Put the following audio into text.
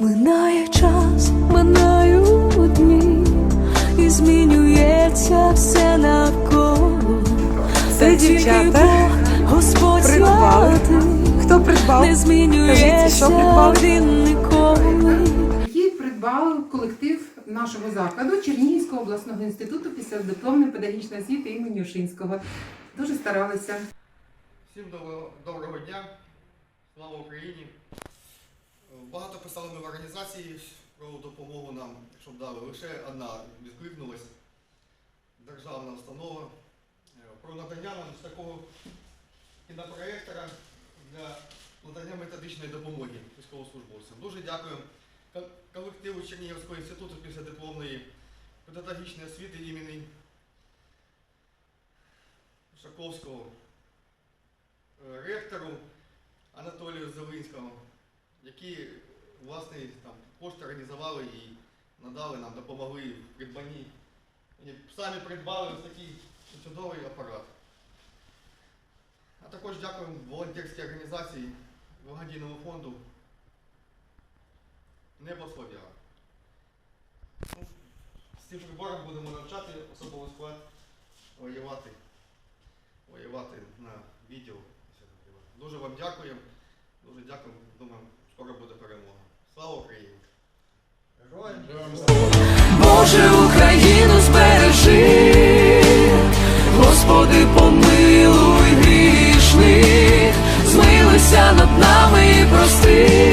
Минає час, минають дні, і змінюється все навколо. Це дівчата Бог, Господь придбали. Хто придбав? не Кажіть, змінюється що придбали? він ніколи. які придбав колектив нашого закладу Чернігівського обласного інституту післядипломної педагогічної освіти імені Ушинського. Дуже старалися. Всім доброго, доброго дня, слава Україні. Багато писали ми в організації про допомогу нам, щоб дали. Лише одна відкликнулась державна установа е, про надання нам такого кінопроєктора для надання методичної допомоги військовослужбовцям. Дуже дякую колективу Чернігівського інституту післядипломної педагогічної освіти імені Шаковського е, ректору Анатолію Зелинському, які власне там кошти організували і надали нам, допомогли в придбанні. Вони самі придбали ось такий чудовий апарат. А також дякуємо волонтерській організації благодійному фонду Небо Ну, з цим прибором будемо навчати особовий склад воювати воювати на відео. Дуже вам дякую. Дуже дякую. Думаю. Боже Україну збережи, Господи, помилуй грішних, змилися над нами і прости.